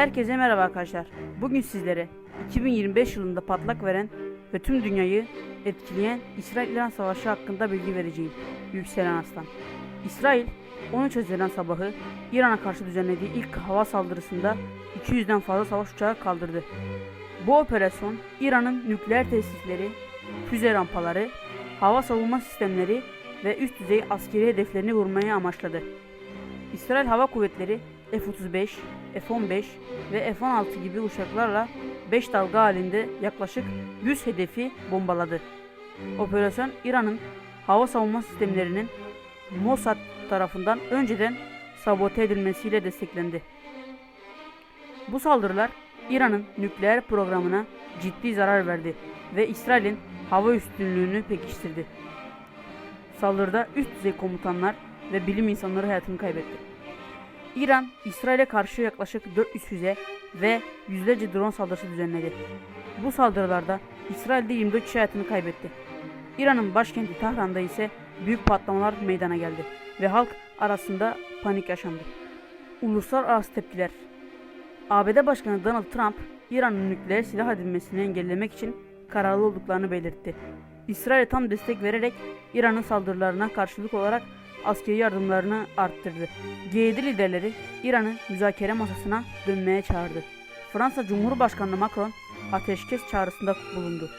Herkese merhaba arkadaşlar. Bugün sizlere 2025 yılında patlak veren ve tüm dünyayı etkileyen İsrail-İran savaşı hakkında bilgi vereceğim. Yükselen Aslan. İsrail 13 Haziran sabahı İran'a karşı düzenlediği ilk hava saldırısında 200'den fazla savaş uçağı kaldırdı. Bu operasyon İran'ın nükleer tesisleri, füze rampaları, hava savunma sistemleri ve üst düzey askeri hedeflerini vurmaya amaçladı. İsrail Hava Kuvvetleri F-35, F-15 ve F-16 gibi uçaklarla 5 dalga halinde yaklaşık 100 hedefi bombaladı. Operasyon İran'ın hava savunma sistemlerinin Mossad tarafından önceden sabote edilmesiyle desteklendi. Bu saldırılar İran'ın nükleer programına ciddi zarar verdi ve İsrail'in hava üstünlüğünü pekiştirdi. Saldırıda üst düzey komutanlar ve bilim insanları hayatını kaybetti. İran, İsrail'e karşı yaklaşık 400 füze ve yüzlerce drone saldırısı düzenledi. Bu saldırılarda İsrail'de 24 kişi hayatını kaybetti. İran'ın başkenti Tahran'da ise büyük patlamalar meydana geldi ve halk arasında panik yaşandı. Uluslararası tepkiler ABD Başkanı Donald Trump, İran'ın nükleer silah edinmesini engellemek için kararlı olduklarını belirtti. İsrail'e tam destek vererek İran'ın saldırılarına karşılık olarak askeri yardımlarını arttırdı. G7 liderleri İran'ı müzakere masasına dönmeye çağırdı. Fransa Cumhurbaşkanı Macron ateşkes çağrısında bulundu.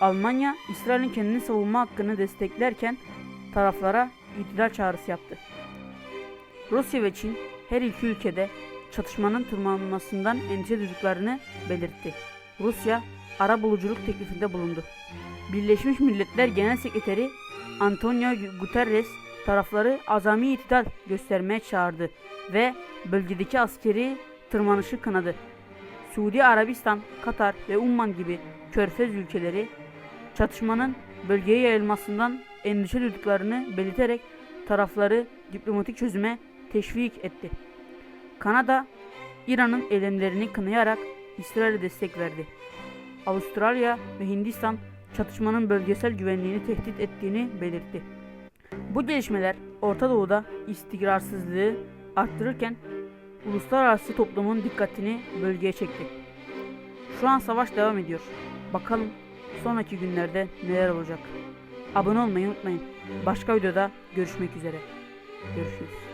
Almanya, İsrail'in kendini savunma hakkını desteklerken taraflara itilal çağrısı yaptı. Rusya ve Çin her iki ülkede çatışmanın tırmanmasından endişe duyduklarını belirtti. Rusya, ara buluculuk teklifinde bulundu. Birleşmiş Milletler Genel Sekreteri Antonio Guterres tarafları azami itidal göstermeye çağırdı ve bölgedeki askeri tırmanışı kınadı. Suudi Arabistan, Katar ve Umman gibi körfez ülkeleri çatışmanın bölgeye yayılmasından endişe duyduklarını belirterek tarafları diplomatik çözüme teşvik etti. Kanada, İran'ın eylemlerini kınayarak İsrail'e destek verdi. Avustralya ve Hindistan çatışmanın bölgesel güvenliğini tehdit ettiğini belirtti. Bu gelişmeler Orta Doğu'da istikrarsızlığı arttırırken uluslararası toplumun dikkatini bölgeye çekti. Şu an savaş devam ediyor. Bakalım sonraki günlerde neler olacak. Abone olmayı unutmayın. Başka videoda görüşmek üzere. Görüşürüz.